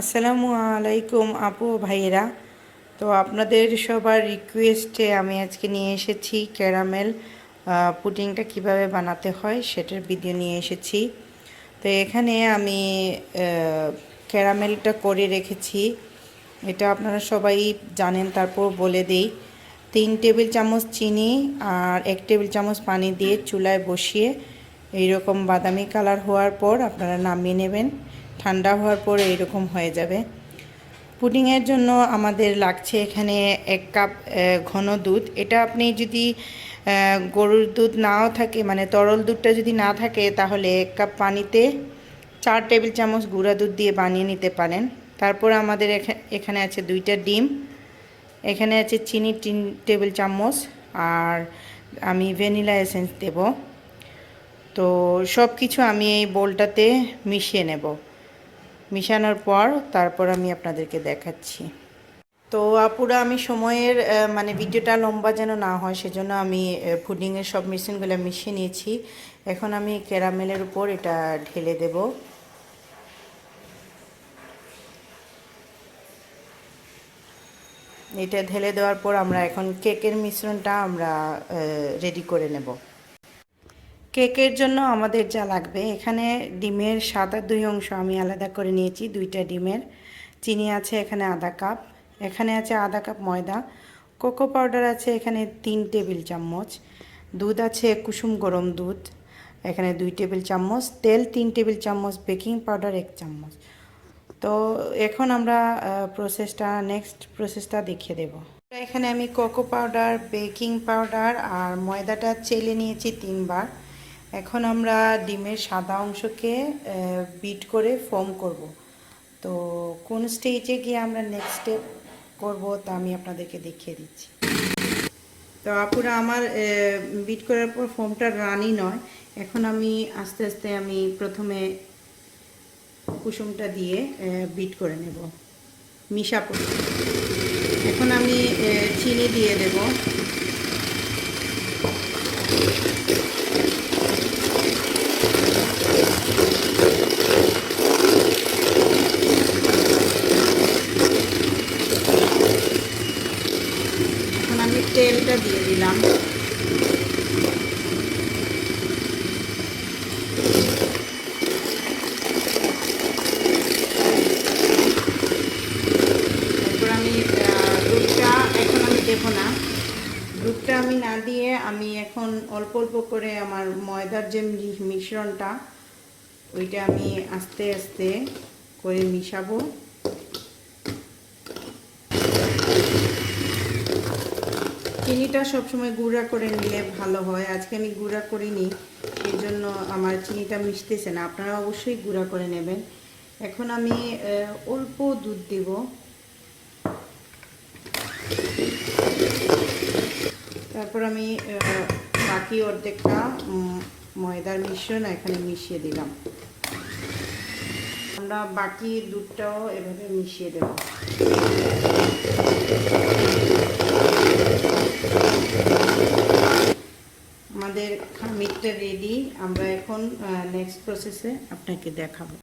আসসালামু আলাইকুম আপু ভাইয়েরা। তো আপনাদের সবার রিকোয়েস্টে আমি আজকে নিয়ে এসেছি ক্যারামেল পুডিংটা কীভাবে বানাতে হয় সেটার ভিডিও নিয়ে এসেছি। তো এখানে আমি ক্যারামেলটা করে রেখেছি। এটা আপনারা সবাই জানেন, তারপর বলে দিই। তিন টেবিল চামচ চিনি আর এক টেবিল চামচ পানি দিয়ে চুলায় বসিয়ে এইরকম বাদামি কালার হওয়ার পর আপনারা নামিয়ে নেবেন। ঠান্ডা হওয়ার পর এইরকম হয়ে যাবে। পুডিংয়ের জন্য আমাদের লাগছে এখানে এক কাপ ঘন দুধ। এটা আপনি যদি গরুর দুধ নাও থাকে মানে তরল দুধটা যদি না থাকে, তাহলে এক কাপ পানিতে চার টেবিল চামচ গুঁড়া দুধ দিয়ে বানিয়ে নিতে পারেন। তারপর আমাদের এখা- এখানে আছে দুইটা ডিম। এখানে আছে চিনি তিন টেবিল চামচ, আর আমি ভ্যানিলা এসেন্স দেব। তো সব কিছু আমি এই বোলটাতে মিশিয়ে নেব। মিশানোর পর তারপর আমি আপনাদেরকে দেখাচ্ছি। তো আপুরা, আমি সময়ের মানে ভিডিওটা লম্বা যেন না হয়, সেজন্য আমি পুডিংয়ের সব মেশিনগুলো মিশিয়ে নিয়েছি। এখন আমি ক্যারামেলের উপর এটা ঢেলে দেব। এটা ঢেলে দেওয়ার পর আমরা এখন কেকের মিশ্রণটা আমরা রেডি করে নেব। কেকের জন্য আমাদের যা লাগবে, এখানে ডিমের সাদা দুই অংশ আমি আলাদা করে নিয়েছি, দুইটা ডিমের। চিনি আছে এখানে আধা কাপ, এখানে আছে আধা কাপ ময়দা। কোকো পাউডার আছে এখানে তিন টেবিল চামচ। দুধ আছে কুসুম গরম দুধ, এখানে দুই টেবিল চামচ। তেল তিন টেবিল চামচ, বেকিং পাউডার এক চামচ। তো এখন আমরা প্রসেসটা, নেক্সট প্রসেসটা দেখিয়ে দেব। এখানে আমি কোকো পাউডার, বেকিং পাউডার আর ময়দাটা চেলে নিয়েছি তিনবার। এখন আমরা ডিমের সাদা অংশকে বিট করে ফোম করব। তো কোন স্টেজে গিয়ে আমরা নেক্সট স্টেপ করব তা আমি আপনাদেরকে দেখিয়ে দিচ্ছি। তো আপুরা আমার বিট করার পর ফোমটা রানি নয়। এখন আমি আস্তে আস্তে আমি প্রথমে কুসুমটা দিয়ে বিট করে নেব। মিশা এখন আমি চিনি দিয়ে দেব এখন আমি তেলটা দিয়ে দিলাম। তারপর আমি দুধটা এখন আমি দেবো না। দুধটা আমি না দিয়ে আমি এখন অল্প অল্প করে আমার ময়দার যে মিশ্রণটা, ওইটা আমি আস্তে আস্তে করে মিশাবো। চিনিটা সবসময় গুঁড়া করে নিলে ভালো হয়। আজকে আমি গুঁড়া করিনি এই জন্য আমার চিনিটা মিশতেছে না। আপনারা অবশ্যই গুঁড়া করে নেবেন। এখন আমি অল্প দুধ দিব। তারপর আমি বাকি অর্ধেকটা ময়দার মিশ্রণ এখানে মিশিয়ে দিলাম। আমরা বাকি দুধটাও এভাবে মিশিয়ে দেব আমাদের খামিরটা রেডি আমরা এখন নেক্সট প্রসেসে আপনাকে দেখাবো।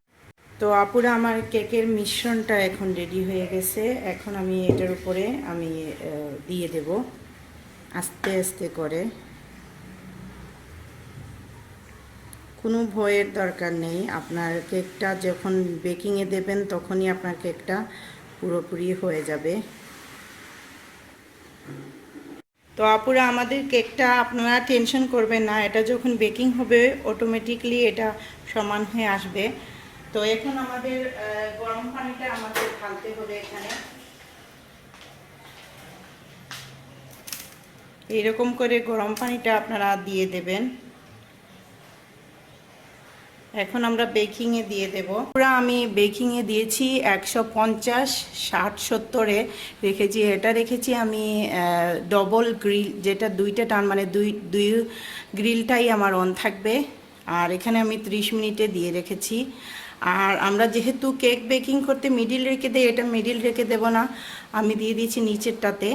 তো আপুরা, আমার কেকের মিশ্রণটা এখন রেডি হয়ে গেছে। এখন আমি এটার উপরে আমি দিয়ে দেব। আস্তে আস্তে করে। কোনো ভয়ের দরকার নেই। আপনার কেকটা যখন বেকিংয়ে দেবেন, তখনই আপনার কেকটা পুরোপুরি হয়ে যাবে। তো আপুরা, আমাদের কেকটা আপনারা টেনশন করবেন না, এটা যখন বেকিং হবে অটোমেটিকলি এটা সমান হয়ে আসবে। তো এখন আমাদের গরম পানিটা আমাদের ঢালতে হবে এখানে। এইরকম করে গরম পানিটা আপনারা দিয়ে দেবেন। এখন আমরা বেকিংয়ে দিয়ে দেব। পুরো আমি বেকিংয়ে দিয়েছি একশো পঞ্চাশ, ষাট, সত্তরে রেখেছি। এটা রেখেছি আমি ডবল গ্রিল যেটা দুইটা টান মানে দুই দুই গ্রিলটাই আমার অন থাকবে। আর এখানে আমি 30 মিনিটে দিয়ে রেখেছি। আর আমরা যেহেতু কেক বেকিং করতে মিডিল রেখে দিই, এটা মিডিল রেখে দেব না। আমি দিয়ে দিয়েছি নিচেরটাতে।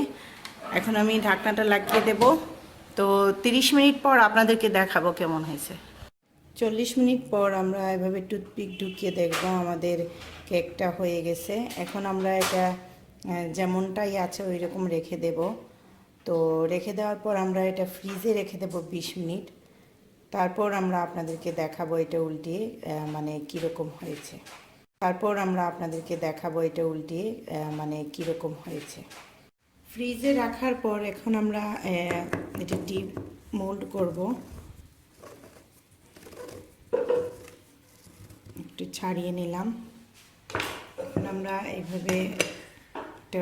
এখন আমি ঢাকনাটা লাগিয়ে দেব। তো 30 মিনিট পর আপনাদেরকে দেখাবো কেমন হয়েছে। চল্লিশ মিনিট পর আমরা এভাবে টুথপিক ঢুকিয়ে দেখব আমাদের কেকটা হয়ে গেছে। এখন আমরা এটা যেমনটাই আছে ওই রকম রেখে দেব। তো রেখে দেওয়ার পর আমরা এটা ফ্রিজে রেখে দেবো বিশ মিনিট। তারপর আমরা আপনাদেরকে দেখাবো এটা উল্টিয়ে মানে কীরকম হয়েছে। তারপর আমরা আপনাদেরকে দেখাবো এটা উল্টিয়ে মানে কীরকম হয়েছে। ফ্রিজে রাখার পর এখন আমরা এটা ডিপ মোল্ড করব। একটু ছাড়িয়ে নিলাম। আমরা এইভাবে একটা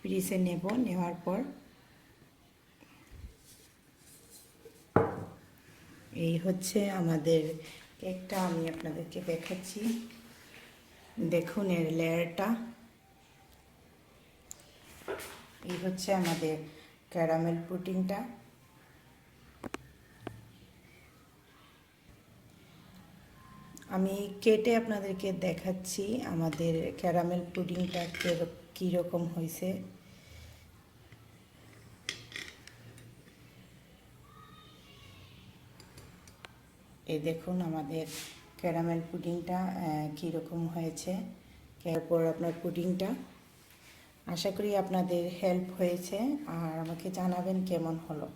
পিরিসে নেব, নেওয়ার পর এই হচ্ছে আমাদের কেকটা, আমি আপনাদেরকে দেখাচ্ছি। দেখুন এর লেয়ারটা। এই হচ্ছে আমাদের ক্যারামেল পুডিংটা আমি কেটে আপনাদেরকে দেখাচ্ছি আমাদের ক্যারামেল পুডিংটা কীরকম হয়েছে। এই দেখুন আমাদের ক্যারামেল পুডিংটা কীরকম হয়েছে। এরপর আপনার পুডিংটা আশা করি আপনাদের হেল্প হয়েছে, আর আমাকে জানাবেন কেমন হলো।